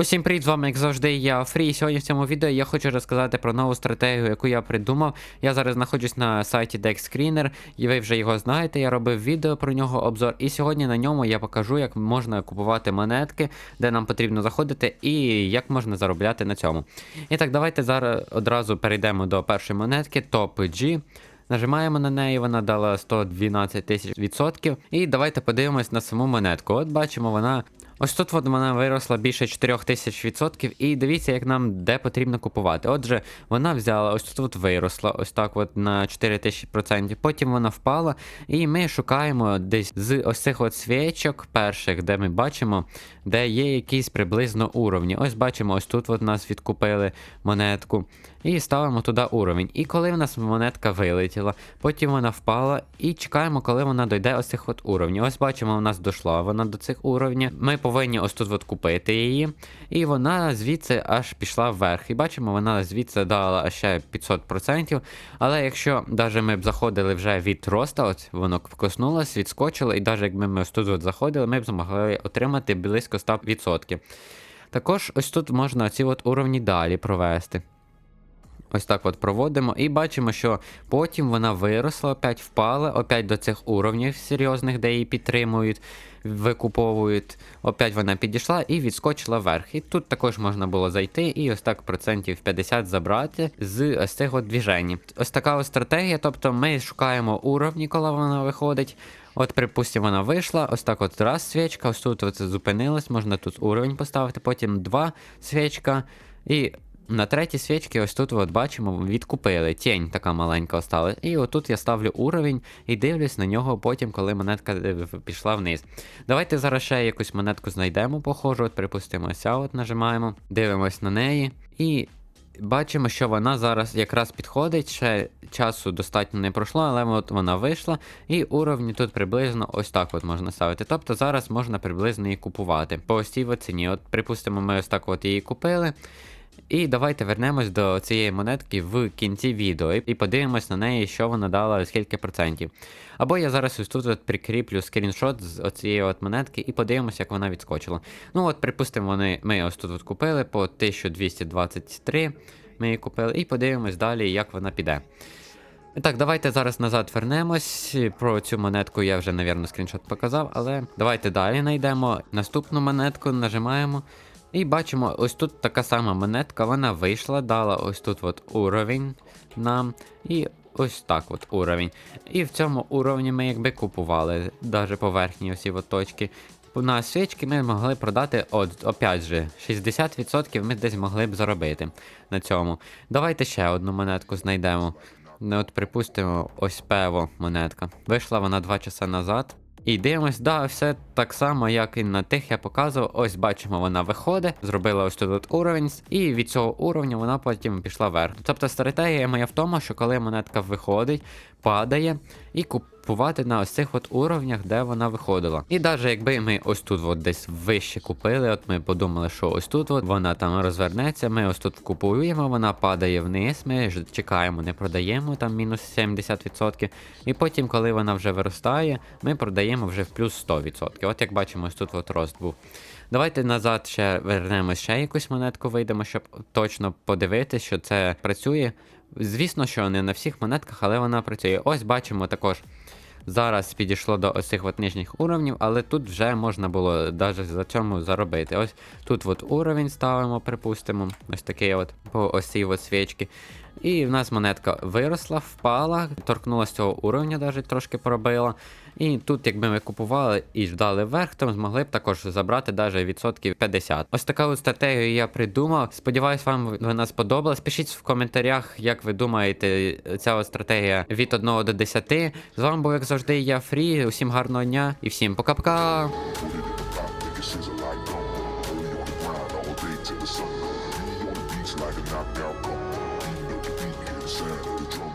Усім привіт, з вами, як завжди, я Фрі. І сьогодні в цьому відео я хочу розказати про нову стратегію, яку я придумав. Я зараз знаходжусь на сайті DexScreener, і ви вже його знаєте. Я робив відео про нього обзор. І сьогодні на ньому я покажу, як можна купувати монетки, де нам потрібно заходити, і як можна заробляти на цьому. І так, давайте зараз одразу перейдемо до першої монетки, Top G. Нажимаємо на неї, вона дала 112 тисяч відсотків. І давайте подивимось на саму монетку. От бачимо, вона. Ось тут от вона виросла більше 4 тисяч відсотків, і дивіться, як нам де потрібно купувати. Отже, вона взяла, ось тут от виросла, ось так от на 4 тисячі процентів. Потім вона впала, і ми шукаємо десь з ось цих от свічок перших, де ми бачимо, де є якісь приблизно уровні. Ось бачимо, ось тут от нас відкупили монетку. І ставимо туди уровень. І коли в нас монетка вилетіла, потім вона впала, і чекаємо, коли вона дойде ось цих от уровнів. Ось бачимо, у нас дійшла вона до цих уровнів. Ми повинні ось тут от купити її. І вона звідси аж пішла вверх. І бачимо, вона звідси дала ще 500%. Але якщо навіть ми б заходили вже від роста, от воно коснулось, відскочило, і навіть якби ми ось тут от заходили, ми б змогли отримати близько 100%. Також ось тут можна ці от уровні далі провести. Ось так от проводимо і бачимо, що потім вона виросла, опять впала, опять до цих уровнів серйозних, де її підтримують, викуповують. Опять вона підійшла і відскочила вверх. І тут також можна було зайти і ось так процентів 50 забрати з ось цих от двіжень. Ось така ось стратегія, тобто ми шукаємо уровні, коли вона виходить. От, припустимо, вона вийшла, ось так от раз свічка, ось тут от зупинилась, можна тут уровень поставити, потім два свічка. І на третій свічці ось тут от бачимо, відкупили. Тінь така маленька осталась. І отут я ставлю уровень і дивлюсь на нього потім, коли монетка е, пішла вниз. Давайте зараз ще якусь монетку знайдемо, похожу. От, припустимо, ось от нажимаємо, дивимось на неї. І бачимо, що вона зараз якраз підходить. Ще часу достатньо не пройшло, але от вона вийшла. І уровні тут приблизно ось так от можна ставити. Тобто зараз можна приблизно її купувати. По ось цій ціні. От, припустимо, ми ось так от її купили. І давайте вернемось до цієї монетки в кінці відео і подивимось на неї, що вона дала, скільки процентів. Або я зараз ось тут от прикріплю скріншот з оцієї от монетки і подивимось, як вона відскочила. Ну от, припустимо, вони, ми ось тут от купили по 1223. Ми її купили, і подивимось далі, як вона піде. Так, давайте зараз назад вернемось. Про цю монетку я вже, навірно, скріншот показав, але давайте далі знайдемо наступну монетку, нажимаємо. І бачимо, ось тут така сама монетка, вона вийшла, дала ось тут от уровень нам. І ось так от уровень. І в цьому уровні ми якби купували, навіть поверхні осі точки. На свічки ми могли продати, от, опять же, 60% ми десь могли б заробити на цьому. Давайте ще одну монетку знайдемо. Ну, От, припустимо, ось пево монетка. Вийшла вона 2 часа назад. І дивимось, да, все так само, як і на тих я показував. Ось бачимо, вона виходить, зробила ось тут уровень, і від цього уровня вона потім пішла вверх. Тобто стратегія моя в тому, що коли монетка виходить, падає і купувати на ось цих от уровнях, де вона виходила. І навіть якби ми ось тут от десь вище купили, от ми подумали, що ось тут от вона там розвернеться, ми ось тут купуємо, вона падає вниз, ми ж чекаємо, не продаємо там мінус 70%. І потім, коли вона вже виростає, ми продаємо вже в плюс 100%. От як бачимо, ось тут от рост був. Давайте назад ще вернемо ще якусь монетку, вийдемо, щоб точно подивитися, що це працює. Звісно, що не на всіх монетках, але вона працює. Ось бачимо також. Зараз підійшло до ось цих от нижніх уровнів, але тут вже можна було навіть за цьому заробити. Ось тут от уровень ставимо, припустимо. Ось такий от по ось от свічки. І в нас монетка виросла, впала, торкнулася цього уровня, навіть трошки пробила. І тут, якби ми купували і ждали вверх, то змогли б також забрати навіть відсотків 50. Ось така от стратегію я придумав. Сподіваюсь, вам вона сподобалась. Пишіть в коментарях, як ви думаєте, ця стратегія від 1 до 10. З вами був, як завжди, я Фрі. Усім гарного дня і всім пока-пока! Like a knockout. Beat the beat, sound of the drum.